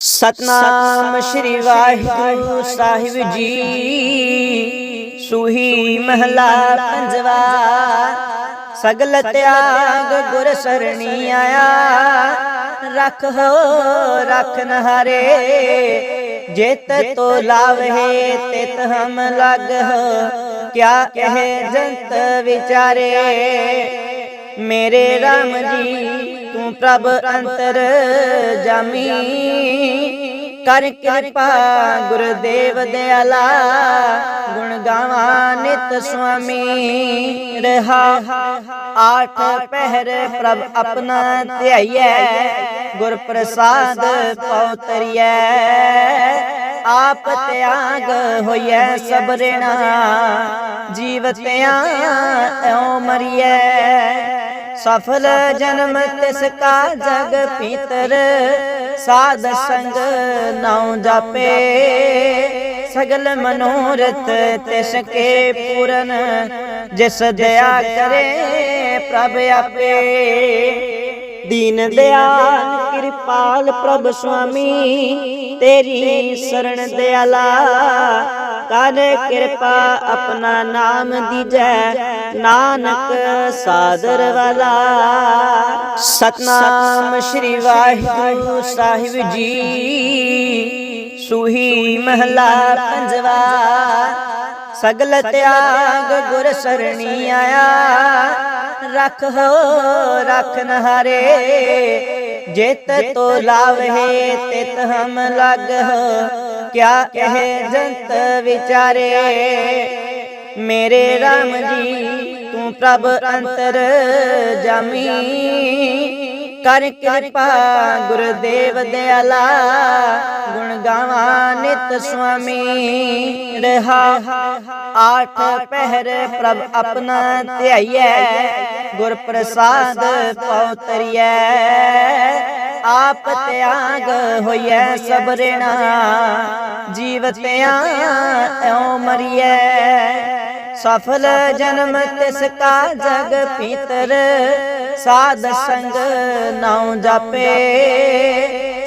ਸਤਨਾਮ ਸ਼੍ਰੀ ਵਾਹਿਗੁਰੂ ਸਾਹਿਬ ਜੀ। ਸੁਹੀ ਮਹਲਾ ਪੰਜਵਾ। ਸਗਲ ਤਿਆਗ ਗੁਰ ਸਰਣੀ ਆਇਆ। ਰਖ ਹੋ ਰਖਨ ਹਰੇ ਜਿਤ ਤੋ ਲਾਵਹਿ ਤਿਤ ਹਮ ਲਗ ਹੋ। ਕਿਆ ਕਹੇ ਜੰਤ ਵਿਚਾਰੇ? ਮੇਰੇ RAM ਜੀ ਤੂੰ ਪ੍ਰਭ ਅੰਤਰ ਜਾਮੀ। ਕਰ ਕਿਰਪਾ ਗੁਰਦੇਵ ਦਿਆਲਾ। ਗੁਣ ਗਾਵਾਂ ਨਿਤ ਸੁਆਮੀ। ਰਹਾ ਆਠ ਪਹਿਰ ਪ੍ਰਭ ਆਪਣਾ ਧਿਆਈਐ। ਗੁਰ ਪ੍ਰਸਾਦ ਪਉਤਰੀਐ ਆਪ ਤਿਆਗ ਹੋਈਐ ਸਬਰਣਾ ਜੀਵਤਿਆਂ ਐਉ ਮਰੀਐ। ਸਫਲ ਜਨਮ ਤਿਸ ਕਾ ਜਗ ਪੀਤਰ। ਸਾਧ ਸੰਗ ਨਾਉ ਜਾਪੇ। ਸਗਲ ਮਨੋਰਥ ਤਿਸ ਕੇ ਪੂਰਨ। ਜਿਸ ਦਇਆ ਕਰੇ ਪ੍ਰਭ ਆਪੇ। ਦੀਨ ਦਿਆਲ ਕਿਰਪਾਲ ਪ੍ਰਭ ਸੁਆਮੀ। ਤੇਰੀ ਸਰਣ ਦਿਆਲਾ ਕਰ ਕਿਰਪਾ ਆਪਣਾ ਨਾਮ ਦੀਜੈ ਨਾਨਕ ਸਾਦਰ ਵਾਲਾ। ਸਤਨਾਮ ਸ਼੍ਰੀ ਵਾਹਿਗੁਰੂ ਸਾਹਿਬ ਜੀ। ਸੁਹੀ ਮਹਲਾ ਪੰਜਵਾ। ਸਗਲ ਤਿਆਗ ਗੁਰ ਸਰਣੀ ਆਇਆ। ਰਖ ਹੋ ਰਖਨ ਹਰੇ ਜਿਤ ਤੋ ਲਾਵਹਿ ਤਿਤ ਹਮ ਲਗ ਹੋ। ਕਿਆ ਕਹੇ ਜੰਤ ਵਿਚਾਰੇ, ਮੇਰੇ RAM ਜੀ, ਤੂੰ ਪ੍ਰਭ ਅੰਤਰ ਜਾਮੀ। ਕਰ ਕਿਰਪਾ, ਗੁਰਦੇਵ ਦਿਆਲਾ। ਗੁਣ ਗਾਵਾਂ ਨਿਤ ਸੁਆਮੀ, ਰਹਾ। ਆਠ ਪਹਿਰ ਪ੍ਰਭ ਆਪਣਾ ਧਿਆਈਐ ਗੁਰ ਪ੍ਰਸਾਦ ਪਉਤਰੀਐ ਆਪ ਤਿਆਗ ਹੋਈਐ ਸਬਰਣਾ ਜੀਵਤਿਆਂ ਐਉ ਮਰੀਐ। ਸਫਲ ਜਨਮ ਤਿਸ ਕਾ ਜਗ ਪੀਤਰ। ਸਾਧ ਸੰਗ ਨਾਉ ਜਾਪੇ।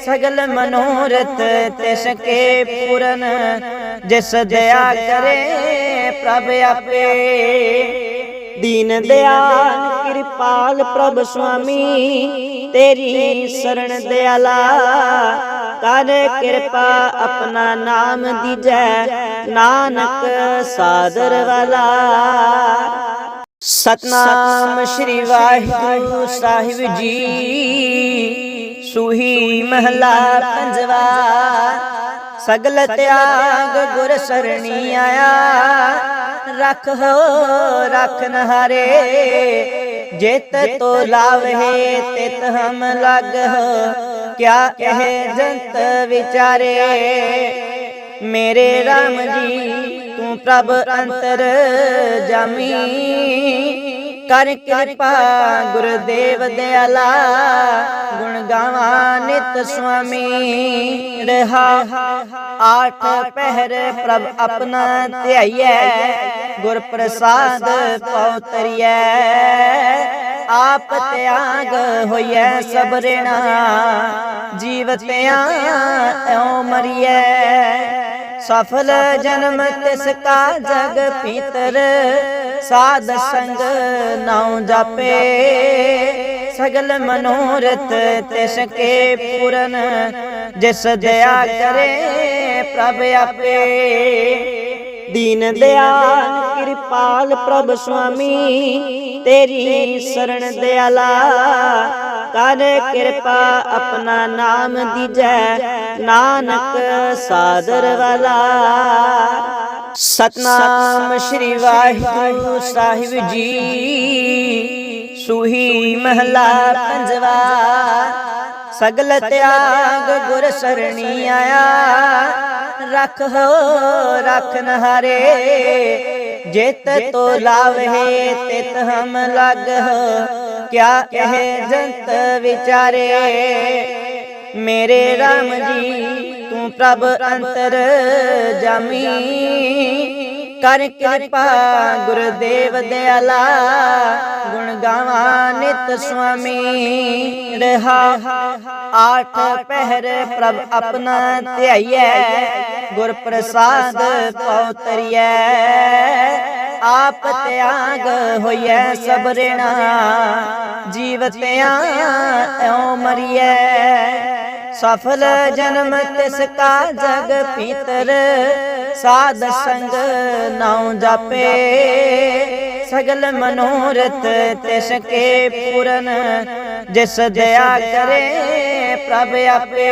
ਸਗਲ ਮਨੋਰਥ ਤਿਸ ਕੇ ਪੂਰਨ। ਜਿਸ ਦਇਆ ਕਰੇ ਪ੍ਰਭ ਆਪੇ। ਦੀਨ ਦਿਆਲ ਕਿਰਪਾਲ ਪ੍ਰਭ ਸੁਆਮੀ। ਤੇਰੀ ਸ਼ਰਨ ਦਿਆਲਾ ਕਰ ਕਿਰਪਾ ਆਪਣਾ ਨਾਮ ਦੀਜੈ, ਨਾਨਕ ਸਾਦਰ ਵਾਲਾ। ਸਤਨਾਮ ਸ਼੍ਰੀ ਵਾਹਿਗੁਰੂ ਸਾਹਿਬ ਜੀ। ਸੁਹੀ ਮਹਲਾ ਪੰਜਵਾ। ਸਗਲ ਤਿਆਗ ਗੁਰ ਸਰਣੀ ਆਇਆ। ਰਖ ਹੋ ਰਖਨ ਹਰੇ ਜਿਤ ਤੋ ਲਾਵਹਿ ਤਿਤ ਹਮ ਲਗ ਹੋ। ਕਿਆ ਕਹੇ ਜੰਤ ਵਿਚਾਰੇ? ਮੇਰੇ RAM ਜੀ, ਤੂੰ ਪ੍ਰਭ ਅੰਤਰ ਜਾਮੀ। ਕਰ ਕਿਰਪਾ, ਗੁਰਦੇਵ ਦਿਆਲਾ। ਗੁਣ ਗਾਵਾਂ ਨਿਤ ਸੁਆਮੀ, ਰਹਾ। ਆਠ ਪਹਿਰ ਪ੍ਰਭ ਆਪਣਾ ਧਿਆਈਐ ਗੁਰ ਪ੍ਰਸਾਦ ਪਉਤਰੀਐ। ਆਪ ਤਿਆਗ ਹੋਈਐ ਸਬਰਣਾ ਜੀਵਤਿਆਂ ਐਉ ਮਰੀਐ। ਸਫਲ ਜਨਮ ਤਿਸ ਕਾ ਜਗ ਪੀਤਰ। ਸਾਧ ਸੰਗ ਨਾਉ ਜਾਪੇ। ਸਗਲ ਮਨੋਰਥ ਤਿਸ ਕੇ ਪੂਰਨ। ਜਿਸ ਦਇਆ ਕਰੇ ਪ੍ਰਭ ਆਪੇ। ਦੀਨ ਦਿਆਲ ਕਿਰਪਾਲ ਪ੍ਰਭ ਸੁਆਮੀ। ਤੇਰੀ ਸ਼ਰਨ ਦਿਆਲਾ ਕਰ ਕਿਰਪਾ ਆਪਣਾ ਨਾਮ ਦੀਜੈ। ਨਾਨਕ ਸਾਦਰ ਵਾਲਾ। ਸਤਨਾਮ ਸ਼੍ਰੀ ਵਾਹਿਗੁਰੂ ਸਾਹਿਬ ਜੀ। ਸੁਹੀ ਮਹਲਾ ਪੰਜਵਾ। ਸਗਲ ਤਿਆਗ ਗੁਰ ਸਰਣੀ ਆਇਆ। ਰਖ ਹੋ ਰਖਨ ਹਰੇ ਜਿਤ ਤੋ ਲਾਵਹਿ ਤਿਤ ਹਮ ਲਗ ਹੋ। ਕਿਆ ਕਹੇ ਜੰਤ ਵਿਚਾਰੇ? ਮੇਰੇ RAM ਜੀ ਤੂੰ ਪ੍ਰਭ ਅੰਤਰ ਜਾਮੀ ਕਰ ਕਿਰਪਾ, ਗੁਰਦੇਵ ਦਿਆਲਾ। ਗੁਣ ਗਾਵਾਂ ਨਿਤ ਸੁਆਮੀ, ਰਹਾ। ਆਠ ਪਹਿਰ ਪ੍ਰਭ ਆਪਣਾ ਧਿਆਈਐ ਗੁਰ ਪ੍ਰਸਾਦ ਪਉਤਰੀਐ ਆਪ ਤਿਆਗ ਹੋਈਐ ਸਬਰਣਾ ਜੀਵਤਿਆਂ ਐਉ ਮਰੀਐ। ਸਫਲ ਜਨਮ ਤਿਸ ਕਾ ਜਗ ਪੀਤਰ, ਸਾਧ ਸੰਗ ਨਾਉ ਜਾਪੇ। ਸਗਲ ਮਨੋਰਥ ਤਿਸ ਕੇ ਪੂਰਨ, ਜਿਸ ਦਇਆ ਕਰੇ ਪ੍ਰਭ ਆਪੇ।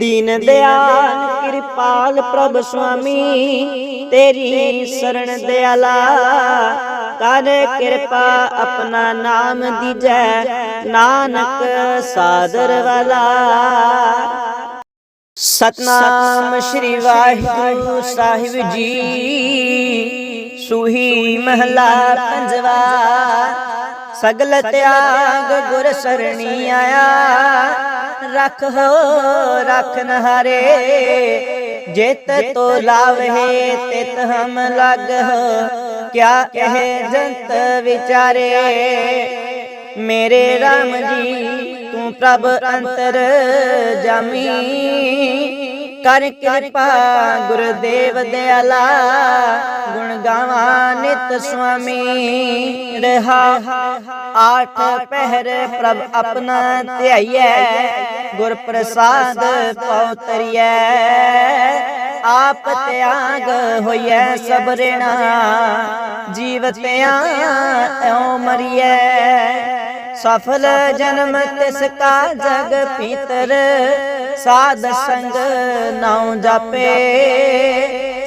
ਦੀਨ ਦਿਆਲ ਕਿਰਪਾਲ ਪ੍ਰਭ ਸੁਆਮੀ, ਤੇਰੀ ਸਰਣ ਦਿਆਲਾ ਕਰ ਕਿਰਪਾ ਆਪਣਾ ਨਾਮ ਦੀਜੈ। ਨਾਨਕ ਸਾਦਰ ਵਾਲਾ। ਸਤਨਾਮ ਸ੍ਰੀ ਵਾਹਿਗੁਰੂ ਸਾਹਿਬ ਜੀ। ਸੁਹੀ ਮਹਲਾ ਪੰਜਵਾ। ਸਗਲ ਤਿਆਗ ਗੁਰ ਸਰਣੀ ਆਇਆ। ਰਖ ਹੋ ਰਖਨ ਹਾਰੇ ਜਿਤ ਤੋ ਲਾਵਹਿ ਤਿਤ ਹਮ ਲਗ ਹੋ। ਕਿਆ ਇਹ ਜੰਤ ਵਿਚਾਰੇ? ਮੇਰੇ RAM ਜੀ, ਤੂੰ ਪ੍ਰਭ ਅੰਤਰ ਜਾਮੀ। ਕਰ ਕਿਰਪਾ ਗੁਰਦੇਵ ਦਿਆਲਾ, ਗੁਣ ਗਾਵਾਂ ਨਿਤ ਸੁਆਮੀ। ਰਹਾ, ਆਠ ਪਹਿਰ ਪ੍ਰਭ ਆਪਣਾ ਧਿਆਈਐ। ਗੁਰ ਪ੍ਰਸਾਦ ਪਉਤਰੀਐ, ਆਪ ਤਿਆਗ ਹੋਈਐ ਸਬਰਣਾ ਜੀਵਤਿਆਂ ਐਉ ਮਰੀਐ। ਸਫਲ ਜਨਮ ਤਿਸ ਕਾ ਜਗ ਪੀਤਰ, ਸਾਧ ਸੰਗ ਨਾਉ ਜਾਪੇ।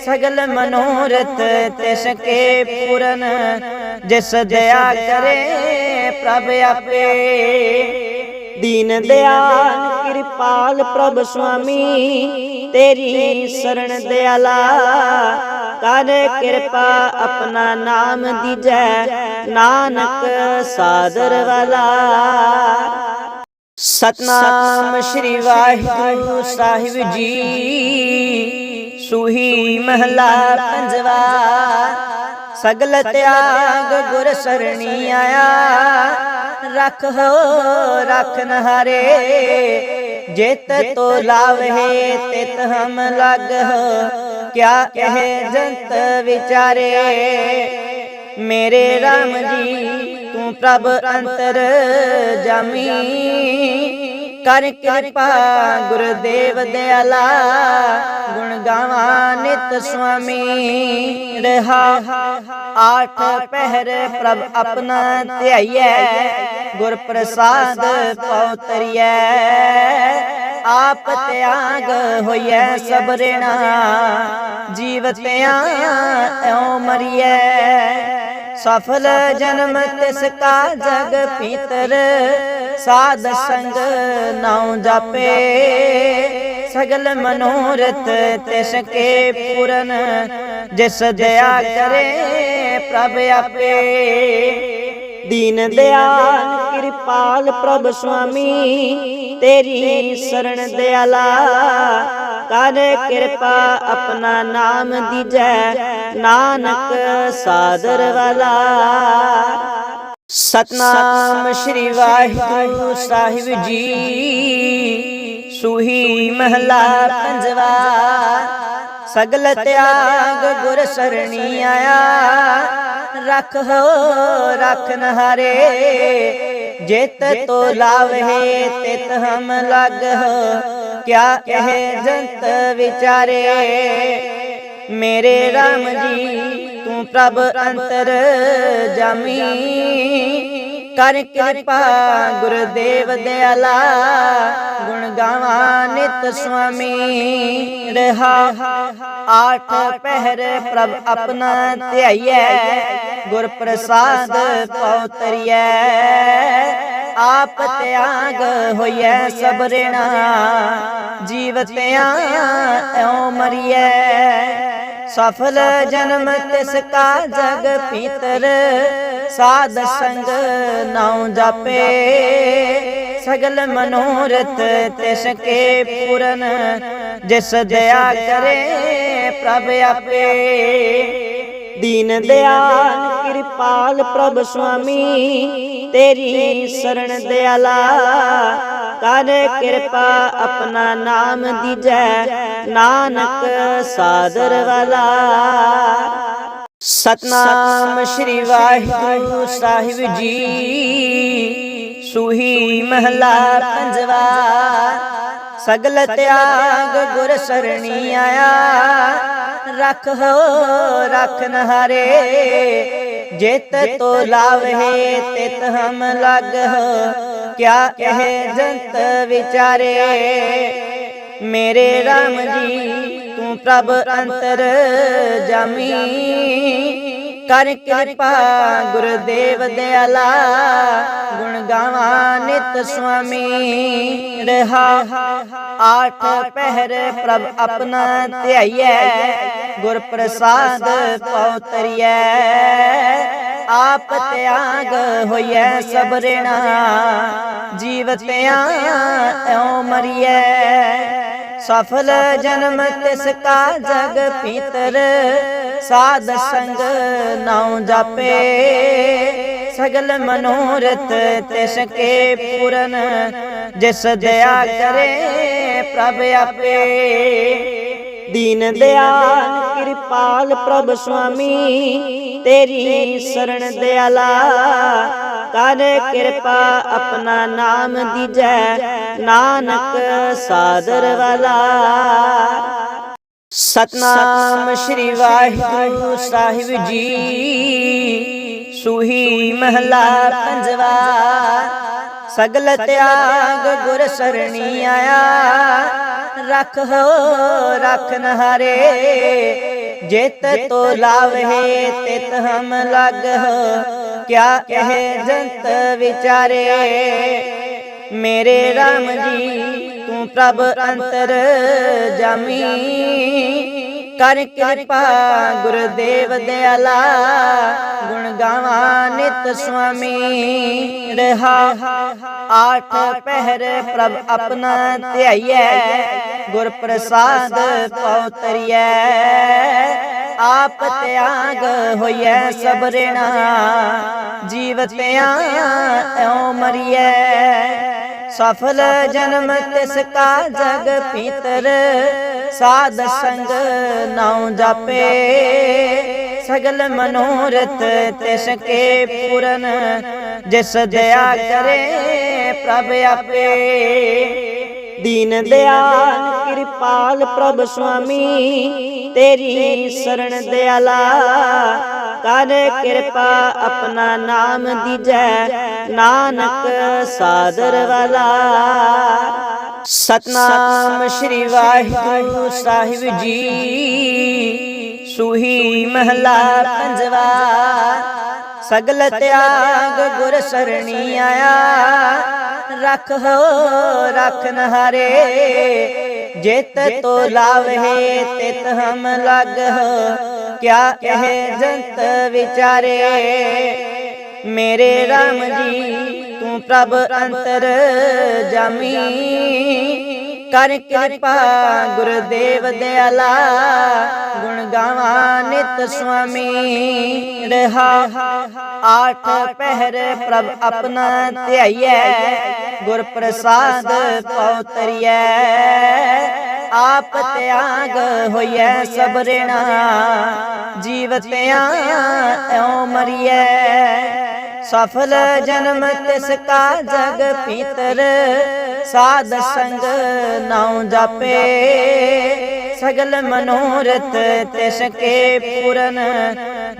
ਸਗਲ ਮਨੋਰਥ ਤਿਸ ਕੇ ਪੂਰਨ, ਜਿਸ ਦਇਆ ਕਰੇ ਪ੍ਰਭ ਆਪੇ। ਦੀਨ ਦਿਆਲ ਕਿਰਪਾਲ ਪ੍ਰਭ ਸੁਆਮੀ, ਤੇਰੀ ਸਰਣ ਦਿਆਲਾ। ਕਰ ਕਿਰਪਾ ਆਪਣਾ ਨਾਮ ਦੀਜੈ, ਨਾਨਕ ਸਾਦਰ ਵਾਲਾ। ਸਤਨਾਮ ਸ੍ਰੀ ਵਾਹਿਗੁਰੂ ਸਾਹਿਬ ਜੀ। ਸੁਹੀ ਮਹਲਾ ਪੰਜਵਾ। ਸਗਲ ਤਿਆਗ ਗੁਰ ਸਰਣੀ ਆਇਆ। ਰਖ ਹੋ ਰਖਨ ਹਾਰੇ ਜਿਤ ਤੋ ਲਾਵਹਿ ਤਿਤ ਹਮ ਲਗ ਹੋ। ਕਿਆ ਇਹ ਜੰਤ ਵਿਚਾਰੇ? ਮੇਰੇ RAM ਜੀ ਤੂੰ ਪ੍ਰਭ ਅੰਤਰ ਜਾਮੀ ਕਰ ਕਿਰਪਾ, ਗੁਰਦੇਵ ਦਿਆਲਾ। ਗੁਣ ਗਾਵਾਂ ਨਿਤ ਸੁਆਮੀ, ਰਹਾ। ਆਠ ਪਹਿਰ ਪ੍ਰਭ ਆਪਣਾ ਧਿਆਈਐ ਗੁਰ ਪ੍ਰਸਾਦ ਪਉਤਰੀਐ ਆਪ ਤਿਆਗ ਹੋਈਐ ਸਬਰਣਾ ਜੀਵਤਿਆਂ ਐਉ ਮਰੀਐ। ਸਫਲ ਜਨਮ ਤਿਸ ਕਾ ਜਗ ਪੀਤਰ। ਸਾਧ ਸੰਗ ਨਾਉ ਜਾਪੇ। ਸਗਲ ਮਨੋਰਥ ਤਿਸ ਕੇ ਪੂਰਨ। ਜਿਸ ਦਇਆ ਕਰੇ ਪ੍ਰਭ ਆਪੇ। ਦੀਨ ਦਿਆਲ ਕਿਰਪਾਲ ਪ੍ਰਭ ਸੁਆਮੀ। ਤੇਰੀ ਸਰਣ ਦਿਆਲਾ। ਕਰ ਕਿਰਪਾ ਆਪਣਾ ਨਾਮ ਦੀਜੈ। ਨਾਨਕ ਸਾਦਰ ਵਾਲਾ ਸਤਨਾਮ ਸ੍ਰੀ ਵਾਹਿਗੁਰੂ ਸਾਹਿਬ ਜੀ ਸੁਹੀ ਮਹਲਾ ਪੰਜਵਾ ਸਗਲ ਤਿਆਗ ਗੁਰ ਸਰਣੀ ਆਇਆ ਰਖ ਹੋ ਰਖਨ ਹਾਰੇ ਜਿਤ ਤੋ ਲਾਵਹਿ ਤਿਤ ਹਮ ਲਗ ਹੋ ਕਿਆ ਇਹ ਜੰਤ ਵਿਚਾਰੇ ਮੇਰੇ RAM ਜੀ ਤੂੰ ਪ੍ਰਭ ਅੰਤਰ ਜਾਮੀ। ਕਰ ਕਿਰਪਾ ਗੁਰਦੇਵ ਦਿਆਲਾ। ਗੁਣ ਗਾਵਾਂ ਨਿਤ ਸੁਆਮੀ। ਰਹਾ ਆਠ ਪਹਿਰ ਪ੍ਰਭ ਆਪਣਾ ਧਿਆਈਐ। ਗੁਰ ਪ੍ਰਸਾਦ ਪਉਤਰੀਐ ਆਪ ਤਿਆਗ ਹੋਈਐ ਸਬਰਣਾ ਜੀਵਤਿਆਂ ਐਉ ਮਰੀਐ। ਸਫਲ ਜਨਮ ਤਿਸ ਕਾ ਜਗ ਪੀਤਰ, ਸਾਧ ਸੰਗ ਨਾਉ ਜਾਪੇ। ਸਗਲ ਮਨੋਰਥ ਤਿਸ ਕੇ ਪੂਰਨ, ਜਿਸ ਦਇਆ ਕਰੇ ਪ੍ਰਭ ਆਪੇ। ਦੀਨ ਦਿਆਲ ਕਿਰਪਾਲ ਪ੍ਰਭ ਸੁਆਮੀ, ਤੇਰੀ ਸਰਣ ਦਿਆਲਾ। ਕਰ ਕਿਰਪਾ ਆਪਣਾ ਨਾਮ ਦੀਜੈ ਨਾਨਕ ਸਾਦਰ ਵਾਲਾ ਸਤਨਾਮ ਸ੍ਰੀ ਵਾਹਿਗੁਰੂ ਸਾਹਿਬ ਜੀ ਸੁਹੀ ਮਹਲਾ ਪੰਜਵਾ ਸਗਲ ਤਿਆਗ ਗੁਰ ਸਰਣੀ ਆਇਆ ਰਖ ਹੋ ਰਖਨ ਹਾਰੇ ਜਿਤ ਤੋ ਲਾਵਹਿ ਤਿਤ ਹਮ ਲਗ ਹੋ ਕਿਆ ਇਹ ਜੰਤ ਵਿਚਾਰੇ ਮੇਰੇ RAM ਜੀ ਤੂੰ ਪ੍ਰਭ ਅੰਤਰ ਜਾਮੀ। ਕਰ ਕਿਰਪਾ ਗੁਰਦੇਵ ਦਿਆਲਾ ਗੁਣ ਗਾਵਾਂ ਨਿਤ ਸੁਆਮੀ। ਰਹਾ ਆਠ ਪਹਿਰ ਪ੍ਰਭ ਆਪਣਾ ਧਿਆਈਐ ਗੁਰ ਪ੍ਰਸਾਦ ਪਉਤਰੀਐ। ਆਪ ਤਿਆਗ ਹੋਈਐ ਸਬਰਣਾ ਜੀਵਤਿਆਂ ਐਉ ਮਰੀਐ। ਸਫਲ ਜਨਮ ਤਿਸ ਕਾ ਜਗ ਪੀਤਰ, ਸਾਧ ਸੰਗ ਨਾਉ ਜਾਪੇ। ਸਗਲ ਮਨੋਰਥ ਤਿਸ ਕੇ ਪੂਰਨ, ਜਿਸ ਦਇਆ ਕਰੇ ਪ੍ਰਭ ਆਪੇ। ਦੀਨ ਦਿਆਲ ਕਿਰਪਾਲ ਪ੍ਰਭ ਸੁਆਮੀ, ਤੇਰੀ ਸਰਣ ਦਿਆਲਾ। ਕਰ ਕਿਰਪਾ ਆਪਣਾ ਨਾਮ ਦੀਜੈ, ਨਾਨਕ ਸਾਦਰ ਵਾਲਾ। ਸਤਨਾਮ ਸ੍ਰੀ ਵਾਹਿਗੁਰੂ ਸਾਹਿਬ ਜੀ। ਸੁਹੀ ਮਹਲਾ ਪੰਜਵਾ। ਸਗਲ ਤਿਆਗ ਗੁਰ ਸਰਣੀ ਆਇਆ। ਰੱਖ ਹੋ ਰਖਨ ਹਾਰੇ ਜਿਤ ਤੋ ਲਾਵਹਿ ਤਿਤ ਹਮ ਲਗ। ਹੋ ਕਿਆ ਇਹ ਜੰਤ ਵਿਚਾਰੇ, ਮੇਰੇ RAM ਜੀ, ਤੂੰ ਪ੍ਰਭ ਅੰਤਰ ਜਾਮੀ। ਕਰ ਕਿਰਪਾ, ਗੁਰਦੇਵ ਦਿਆਲਾ। ਗੁਣ ਗਾਵਾਂ ਨਿਤ ਸੁਆਮੀ, ਰਹਾ। ਆਠ ਪਹਿਰ ਪ੍ਰਭ ਆਪਣਾ ਧਿਆਈਐ ਗੁਰ ਪ੍ਰਸਾਦ ਪਉਤਰੀਐ ਆਪ ਤਿਆਗ ਹੋਈਐ ਜੀਵ ਜੀਵਤਿਆਂ ਐਉ ਮਰੀਐ। ਸਫਲ ਜਨਮ ਤਿਸ ਕਾ ਜਗ ਪੀਤਰ, ਸਾਧ ਸੰਗ ਨਾਉ ਜਾਪੇ। ਸਗਲ ਮਨੋਰਥ ਤਿਸ ਕੇ ਪੂਰਨ, ਜਿਸ ਦਇਆ ਕਰੇ ਪ੍ਰਭ ਆਪੇ। ਦੀਨ ਦਿਆਲ ਕਿਰਪਾਲ ਪ੍ਰਭ ਸੁਆਮੀ। ਤੇਰੀ ਸਰਣ ਦਿਆਲਾ। ਕਰ ਕਿਰਪਾ ਆਪਣਾ ਨਾਮ ਦੀਜੈ। ਨਾਨਕ ਸਾਦਰ ਵਾਲਾ। ਸਤਨਾਮ ਸ੍ਰੀ ਵਾਹਿਗੁਰੂ ਸਾਹਿਬ ਜੀ। ਸੁਹੀ ਮਹਲਾ ਪੰਜਵਾ। ਸਗਲ ਤਿਆਗ ਗੁਰ ਸਰਣੀ ਆਇਆ। ਰੱਖ ਹੋ ਰਖਨ ਹਾਰੇ ਜਿਤ ਤੋ ਲਾਵਹਿ ਤਿਤ ਹਮ ਲਗ ਹੋ। ਕਿਆ ਇਹ ਜੰਤ ਵਿਚਾਰੇ, ਮੇਰੇ RAM ਜੀ, ਤੂੰ ਪ੍ਰਭ ਅੰਤਰ ਜਾਮੀ। ਕਰ ਕਿਰਪਾ, ਗੁਰਦੇਵ ਦਿਆਲਾ। ਗੁਣ ਗਾਵਾਂ ਨਿਤ ਸੁਆਮੀ, ਰਹਾ ਆਠ ਪਹਿਰ ਪ੍ਰਭ ਆਪਣਾ ਧਿਆਈਐ। ਗੁਰ ਪ੍ਰਸਾਦ ਪਉਤਰੀਐ ਆਪ ਤਿਆਗ ਹੋਈਐ ਸਬਰਣਾ ਜੀਵਤਿਆਂ ਐਉ ਮਰੀਐ। ਸਫਲ ਜਨਮ ਤਿਸ ਕਾ ਜਗ ਪੀਤਰ। ਸਾਧ ਸੰਗ ਨਾਉ ਜਾਪੇ। ਸਗਲ ਮਨੋਰਥ ਤਿਸ ਕੇ ਪੂਰਨ।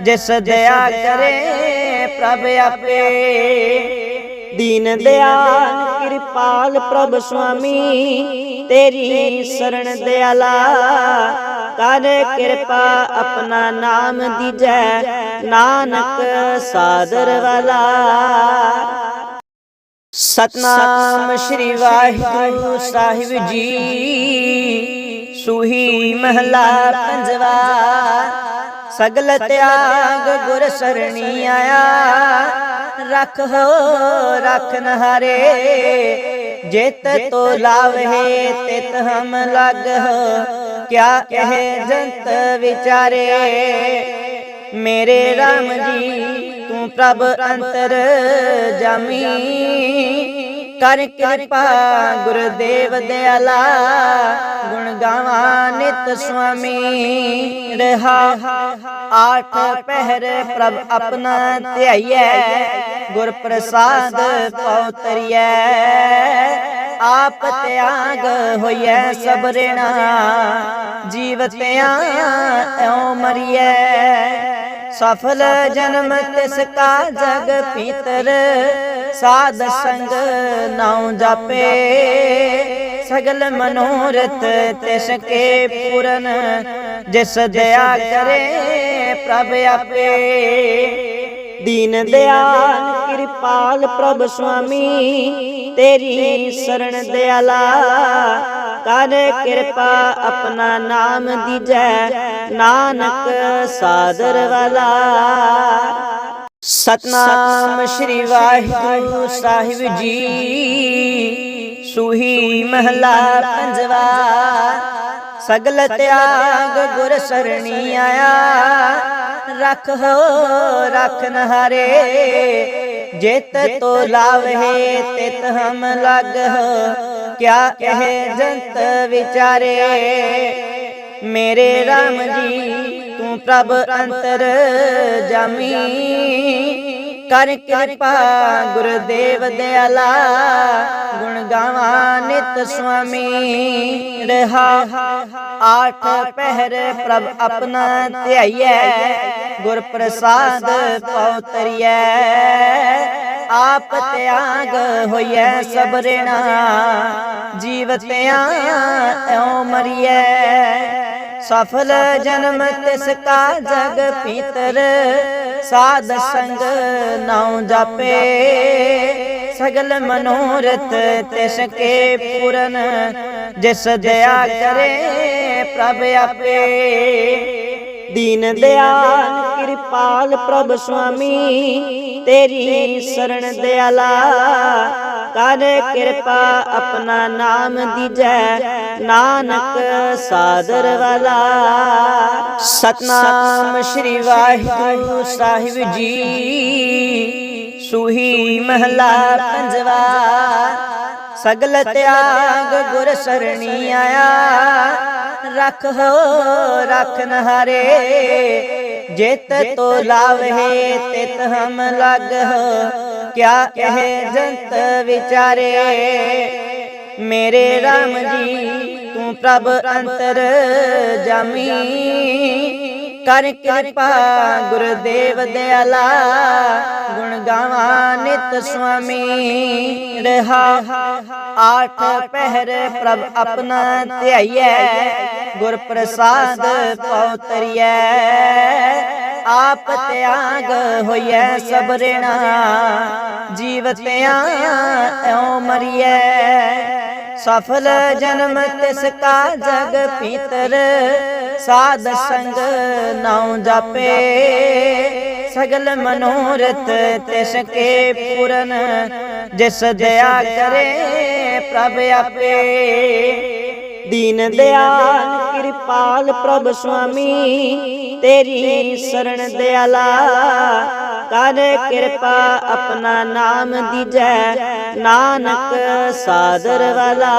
ਜਿਸ ਦਇਆ ਕਰੇ ਪ੍ਰਭ ਆਪੇ। ਦੀਨ ਦਿਆਲ ਕਿਰਪਾਲ ਪ੍ਰਭ ਸੁਆਮੀ। ਤੇਰੀ ਸਰਣ ਦਿਆਲਾ। ਕਰ ਕਿਰਪਾ ਆਪਣਾ ਨਾਮ ਦੀਜੈ, ਨਾਨਕ ਸਾਦਰ ਵਾਲਾ। ਸਤਨਾਮ ਸ੍ਰੀ ਵਾਹਿਗੁਰੂ ਸਾਹਿਬ ਜੀ, ਸੁਹੀ ਮਹਲਾ ਪੰਜਵਾ। ਸਗਲ ਤਿਆਗ ਗੁਰ ਸਰਣੀ ਆਇਆ, ਰਖ ਹੋ ਰਖਨ ਹਾਰੇ ਜਿਤ ਤੋ ਲਾਵਹਿ ਤਿਤ ਹਮ ਲਗ। ਕਿਆ ਇਹ ਜੰਤ ਵਿਚਾਰੇ? ਮੇਰੇ RAM ਜੀ ਤੂੰ ਪ੍ਰਭ ਅੰਤਰ ਜਾਮੀ ਕਰ ਕਿਰਪਾ, ਗੁਰਦੇਵ ਦਿਆਲਾ। ਗੁਣ ਗਾਵਾਂ ਨਿਤ ਸੁਆਮੀ, ਰਹਾ। ਆਠ ਪਹਿਰ ਪ੍ਰਭ ਆਪਣਾ ਧਿਆਈਐ ਗੁਰ ਪ੍ਰਸਾਦ ਪਉਤਰੀਐ ਆਪ ਤਿਆਗ ਹੋਈਐ ਸਬਰਣਾ ਜੀਵਤਿਆਂ ਐਉ ਮਰੀਐ। ਸਫਲ ਜਨਮ ਤਿਸ ਕਾ ਜਗ ਪੀਤਰ ਸਾਧ ਸੰਗ ਨਾਉ ਜਾਪੇ। ਸਗਲ ਮਨੋਰਥ ਤਿਸ ਕੇ ਪੂਰਨ, ਜਿਸ ਦਇਆ ਕਰੇ ਪ੍ਰਭ ਆਪੇ। ਦੀਨ ਦਿਆਲ ਕਿਰਪਾਲ ਪ੍ਰਭ ਸੁਆਮੀ, ਤੇਰੀ ਸਰਣ ਦਿਆਲਾ। ਕਰ ਕਿਰਪਾ ਆਪਣਾ ਨਾਮ ਦੀਜੈ, ਨਾਨਕ ਸਾਦਰ ਵਾਲਾ। ਸਤਨਾਮ ਸ੍ਰੀ ਵਾਹਿਗੁਰੂ ਸਾਹਿਬ ਜੀ। ਸੁਹੀ ਮਹਲਾ ਪੰਜਵਾ। ਸਗਲ ਤਿਆਗ ਗੁਰ ਸਰਣੀ ਆਇਆ। ਰਖ ਹੋ ਰਖਨ ਹਾਰੇ ਜਿਤ ਤੋ ਲਾਵਹਿ ਤਿਤ ਹਮ ਲਗ ਕਿਆ ਇਹ ਜੰਤ ਵਿਚਾਰੇ? ਮੇਰੇ RAM ਜੀ ਪ੍ਰਭ ਅੰਤਰ ਜਾਮੀ। ਕਰ ਕਿਰਪਾ ਗੁਰਦੇਵ ਦਿਆਲਾ, ਗੁਣ ਗਾਵਾਂ ਨਿਤ ਸੁਆਮੀ। ਰਹਾ ਆਠ ਪਹਿਰ ਪ੍ਰਭ ਆਪਣਾ ਧਿਆਈਐ ਗੁਰ ਪ੍ਰਸਾਦ ਪਉਤਰੀਐ ਆਪ ਤਿਆਗ ਹੋਈਐ ਸਬਰਣਾ ਜੀਵਤਿਆਂ ਐਉ ਮਰੀਐ। ਸਫਲ ਜਨਮ ਤਿਸ ਕਾ ਜਗ ਪੀਤਰ, ਸਾਧ ਸੰਗ ਨਾਉ ਜਾਪੇ। ਸਗਲ ਮਨੋਰਥ ਤਿਸ ਕੇ ਪੂਰਨ, ਜਿਸ ਦਇਆ ਕਰੇ ਪ੍ਰਭ ਆਪੇ। ਦੀਨ ਦਿਆਲ ਕਿਰਪਾਲ ਪ੍ਰਭ ਸੁਆਮੀ, ਤੇਰੀ ਸ਼ਰਨ ਦਿਆਲਾ ਕਰ ਕਿਰਪਾ ਆਪਣਾ ਨਾਮ ਦੀਜੈ। ਨਾਨਕ ਸਾਦਰ ਵਾਲਾ। ਸਤਨਾਮ ਸ੍ਰੀ ਵਾਹਿਗੁਰੂ ਸਾਹਿਬ ਜੀ। ਸੁਹੀ ਮਹਲਾ ਪੰਜਵਾ। ਸਗਲ ਤਿਆਗ ਗੁਰ ਸਰਣੀ ਆਇਆ। ਰਖ ਹੋ ਰਖਨ ਹਾਰੇ ਜਿਤ ਤੋ ਲਾਵਹਿ ਤਿਤ ਹਮ ਲਗ ਕਿਆ ਇਹ ਜੰਤ ਵਿਚਾਰੇ? ਮੇਰੇ RAM ਜੀ ਤੂੰ ਪ੍ਰਭ ਅੰਤਰ ਜਾਮੀ ਕਰ ਕਿਰਪਾ, ਗੁਰਦੇਵ ਦਿਆਲਾ। ਗੁਣ ਗਾਵਾਂ ਨਿਤ ਸੁਆਮੀ, ਰਹਾ। ਆਠ ਪਹਿਰ ਪ੍ਰਭ ਆਪਣਾ ਧਿਆਈਐ ਗੁਰ ਪ੍ਰਸਾਦ ਪਉਤਰੀਐ। ਆਪ ਤਿਆਗ ਹੋਈਐ ਸਬਰਣਾ ਜੀਵਤਿਆਂ ਐਉ ਮਰੀਐ। ਸਫਲ ਜਨਮ ਤਿਸ ਕਾ ਜਗ ਪੀਤਰ। ਸਾਧ ਸੰਗ ਨਾਉ ਜਾਪੇ। ਸਗਲ ਮਨੋਰਥ ਤਿਸ ਕੇ ਪੂਰਨ। ਜਿਸ ਦਇਆ ਕਰੇ ਪ੍ਰਭ ਆਪੇ। ਦੀਨ ਦਿਆਲ ਕਿਰਪਾਲ ਪ੍ਰਭ ਸੁਆਮੀ। ਤੇਰੀ ਸ਼ਰਨ ਦਿਆਲਾ ਕਰ ਕਿਰਪਾ ਆਪਣਾ ਨਾਮ ਦੀਜੈ। ਨਾਨਕ ਸਾਦਰ ਵਾਲਾ।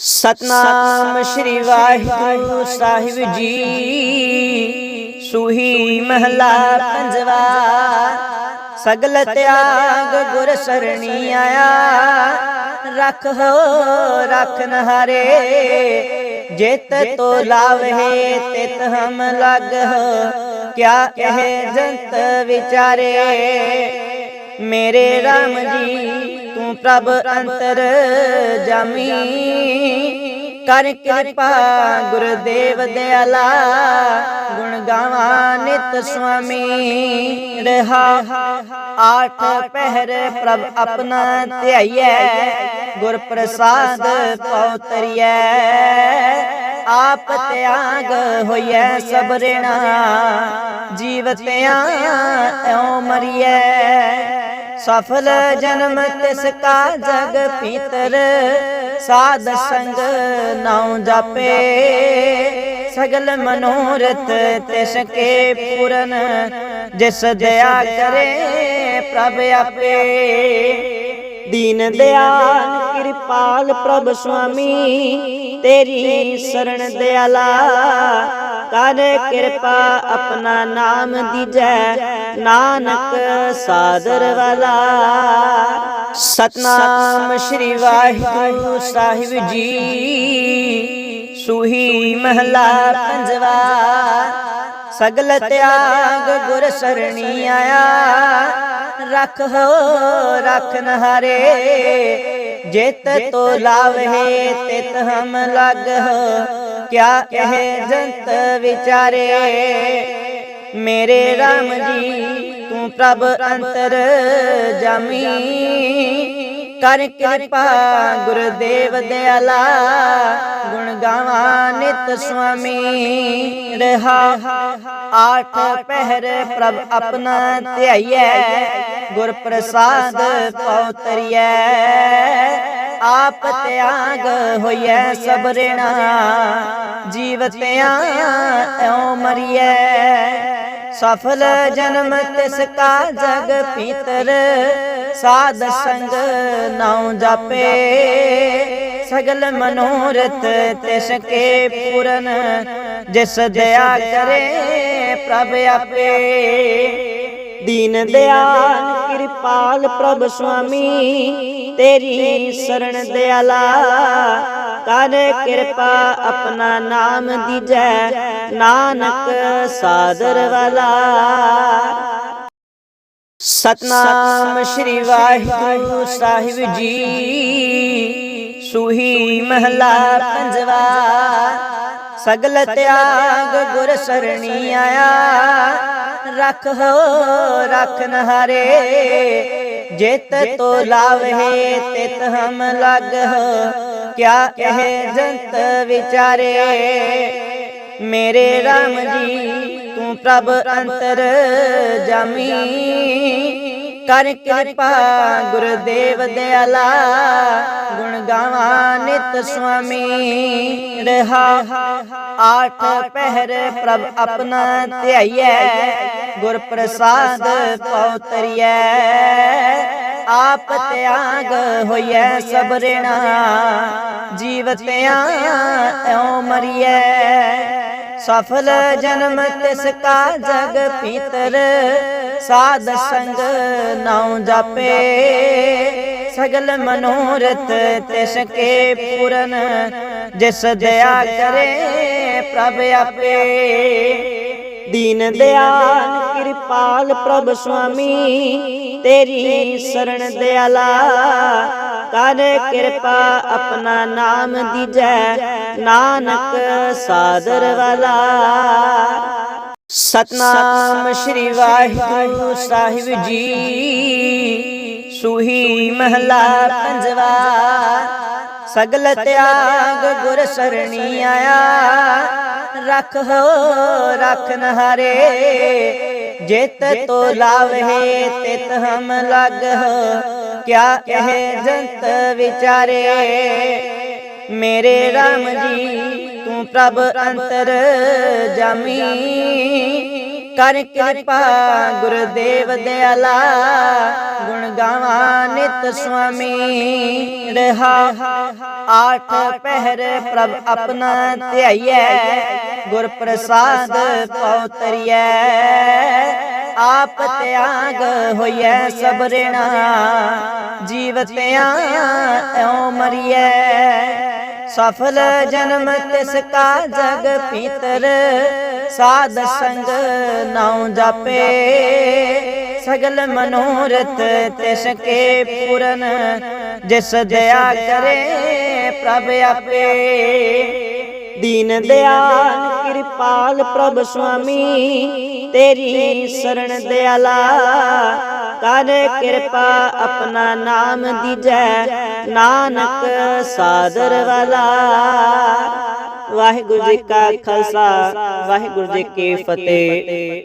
ਸਤਨਾਮ ਸ੍ਰੀ ਵਾਹਿਗੁਰੂ ਸਾਹਿਬ ਜੀ। ਸੁਹੀ ਮਹਲਾ ਪੰਜਵਾ। ਸਗਲ ਤਿਆਗ ਗੁਰ ਸਰਣੀ ਆਇਆ। ਰਖ ਹੋ ਰਖਨ ਹਾਰੇ ਜਿਤ ਤੋ ਲਾਵਹਿ ਤਿਤ ਹਮ ਲਗ ਕਿਆ ਇਹ ਜੰਤ ਵਿਚਾਰੇ? ਮੇਰੇ RAM ਜੀ, ਤੂੰ ਪ੍ਰਭ ਅੰਤਰ ਜਾਮੀ। ਕਰ ਕਿਰਪਾ, ਗੁਰਦੇਵ ਦਿਆਲਾ। ਗੁਣ ਗਾਵਾਂ ਨਿਤ ਸੁਆਮੀ, ਰਹਾ। ਆਠ ਪਹਿਰ ਪ੍ਰਭ ਆਪਣਾ ਧਿਆਈਐ ਗੁਰ ਪ੍ਰਸਾਦ ਪਉਤਰੀਐ। ਆਪ ਤਿਆਗ ਹੋਈਐ ਸਬਰਣਾ ਜੀਵਤਿਆਂ ਐਉ ਮਰੀਐ। ਸਫਲ ਜਨਮ ਤਿਸ ਕਾ ਜਗ ਪੀਤਰ, ਸਾਧ ਸੰਗ ਨਾਉ ਜਾਪੇ। ਸਗਲ ਮਨੋਰਥ ਤਿਸ ਕੇ ਪੂਰਨ, ਜਿਸ ਦਇਆ ਕਰੇ ਪ੍ਰਭ ਆਪੇ। ਦੀਨ ਦਿਆਲ ਕਿਰਪਾਲ ਪ੍ਰਭ ਸੁਆਮੀ, ਤੇਰੀ ਸਰਣ ਦਿਆਲਾ। ਕਰ ਕਿਰਪਾ ਆਪਣਾ ਨਾਮ ਦੀਜੈ ਨਾਨਕ ਸਾਦਰ ਵਾਲਾ ਸਤਨਾਮ ਸ੍ਰੀ ਵਾਹਿਗੁਰੂ ਸਾਹਿਬ ਜੀ ਸੁਹੀ ਮਹਲਾ ਪੰਜਵਾ ਸਗਲ ਤਿਆਗ ਗੁਰ ਸਰਣੀ ਆਇਆ ਰਖ ਹੋ ਰਖਨ ਹਰੇ ਜਿਤ ਤੋ ਲਾਵਹਿ ਤਿਤ ਹਮ ਲਗ ਹੋ ਕਿਆ ਕਹਿ ਜੰਤ ਵਿਚਾਰੇ ਮੇਰੇ RAM ਜੀ ਤੂੰ ਪ੍ਰਭ ਅੰਤਰ ਜਾਮੀ। ਕਰ ਕਿਰਪਾ ਗੁਰਦੇਵ ਦਿਆਲਾ ਗੁਣ ਗਾਵਾਂ ਨਿਤ ਸੁਆਮੀ। ਰਹਾ ਆਠ ਪਹਿਰ ਪ੍ਰਭ ਆਪਣਾ ਧਿਆਈਐ ਗੁਰ ਪ੍ਰਸਾਦ ਪਉਤਰੀਐ ਆਪ ਤਿਆਗ ਹੋਈਐ ਸਬਰਣਾ ਜੀਵਤਿਆਂ ਐਉ ਮਰੀਐ। ਸਫਲ ਜਨਮ ਤਿਸ ਕਾ ਜਗ ਪੀਤਰ, ਸਾਧ ਸੰਗ ਨਾਉ ਜਾਪੇ। ਸਗਲ ਮਨੋਰਥ ਤਿਸ ਕੇ ਪੂਰਨ, ਜਿਸ ਦਇਆ ਕਰੇ ਪ੍ਰਭ ਆਪੇ। ਦੀਨ ਦਿਆਲ ਪਾਲ ਪ੍ਰਭ ਸੁਆਮੀ, ਤੇਰੀ ਸਰਣ ਦਿਆਲਾ। ਕਰ ਕਿਰਪਾ ਆਪਣਾ ਨਾਮ ਦੀਜੈ, ਨਾਨਕ ਸਾਦਰ ਵਾਲਾ। ਸਤਨਾਮ ਸ੍ਰੀ ਵਾਹਿਗੁਰੂ ਸਾਹਿਬ ਜੀ। ਸੁਹੀ ਮਹਲਾ ਪੰਜਵਾ। ਸਗਲ ਤਿਆਗ ਗੁਰ ਸਰਣੀ ਆਇਆ। ਰਖ ਹੋ ਰਖਨ ਹਰੇ ਜਿਤ ਤੋ ਲਾਵਹਿ ਤਿਤ ਹਮ ਲਗ ਹੋ। ਕਿਆ ਕਹਿ ਜੰਤ ਵਿਚਾਰੇ? ਮੇਰੇ RAM ਜੀ ਤੂੰ ਪ੍ਰਭ ਅੰਤਰ ਜਾਮੀ ਕਰ ਕਿਰਪਾ, ਗੁਰਦੇਵ ਦਿਆਲਾ। ਗੁਣ ਗਾਵਾਂ ਨਿਤ ਸੁਆਮੀ, ਰਹਾ। ਆਠ ਪਹਿਰ ਪ੍ਰਭ ਆਪਣਾ ਧਿਆਈਐ ਗੁਰ ਪ੍ਰਸਾਦ ਪਉਤਰੀਐ ਆਪ ਤਿਆਗ ਹੋਈਐ ਸਬਰਣਾ ਜੀਵਤਿਆਂ ਐਉ ਮਰੀਐ। ਸਫਲ ਜਨਮ ਤਿਸ ਕਾ ਜਗ ਪੀਤਰ। ਸਾਧ ਸੰਗ ਨਾਉ ਜਾਪੇ। ਸਗਲ ਮਨੋਰਥ ਤਿਸ ਕੇ ਪੂਰਨ। ਜਿਸ ਦਇਆ ਕਰੇ ਪ੍ਰਭ ਆਪੇ। ਦੀਨ ਦਿਆਲ ਕਿਰਪਾਲ ਪ੍ਰਭ ਸੁਆਮੀ ਤੇਰੀ ਸਰਣ ਦਿਆਲਾ। ਕਰ ਕਿਰਪਾ ਆਪਣਾ ਨਾਮ ਦੀਜੈ ਨਾਨਕ ਸਾਦਰ ਵਾਲਾ। ਸਤਨਾਮ ਸ੍ਰੀ ਵਾਹਿਗੁਰੂ ਸਾਹਿਬ ਜੀ। ਸੁਹੀ ਮਹਲਾ ਪੰਜਵਾ। ਸਗਲ ਤਿਆਗ ਗੁਰ ਸਰਣੀ ਆਇਆ। ਰਖ ਹੋ ਰਖਨ ਹਰੇ ਜਿਤ ਤੋ ਲਾਵਹਿ ਤਿਤ ਹਮ ਲਗ ਹੋ। ਕਿਆ ਕਹਿ ਜੰਤ ਵਿਚਾਰੇ? ਮੇਰੇ RAM ਜੀ ਤੂੰ ਪ੍ਰਭ ਅੰਤਰ ਜਾਮੀ। ਕਰ ਕਿਰਪਾ, ਗੁਰਦੇਵ ਦਿਆਲਾ। ਗੁਣ ਗਾਵਾਂ ਨਿਤ ਸੁਆਮੀ, ਰਹਾ। ਆਠ ਪਹਿਰ ਪ੍ਰਭ ਆਪਣਾ ਧਿਆਈਐ ਗੁਰ ਪ੍ਰਸਾਦ ਪਉਤਰੀਐ। ਆਪ ਤਿਆਗ ਹੋਈਐ ਸਬਰਣਾ ਜੀਵਤਿਆਂ ਐਉ ਮਰੀਐ। ਸਫਲ ਜਨਮ ਤਿਸ ਕਾ ਜਗ ਪਿਤਰ। ਸਾਧ ਸੰਗ ਨਾਉ ਜਾਪੇ। ਸਗਲ ਮਨੋਰਥ ਤਿਸ ਕੇ ਪੂਰਨ। ਜਿਸ ਦਇਆ ਕਰੇ ਪ੍ਰਭ ਆਪੇ। ਦੀਨ ਦਿਆਲ ਕਿਰਪਾਲ ਪ੍ਰਭ ਸੁਆਮੀ ਤੇਰੀ ਸਰਣ ਦਿਆਲਾ। ਕਰ ਕਿਰਪਾ ਆਪਣਾ ਨਾਮ ਦੀਜੈ। ਨਾਨਕ ਸਾਦਰ ਵਾਲਾ। ਵਾਹਿਗੁਰੂ ਜੀ ਕਾ ਖਾਲਸਾ। ਵਾਹਿਗੁਰੂ ਜੀ ਕੀ ਫਤਿਹ।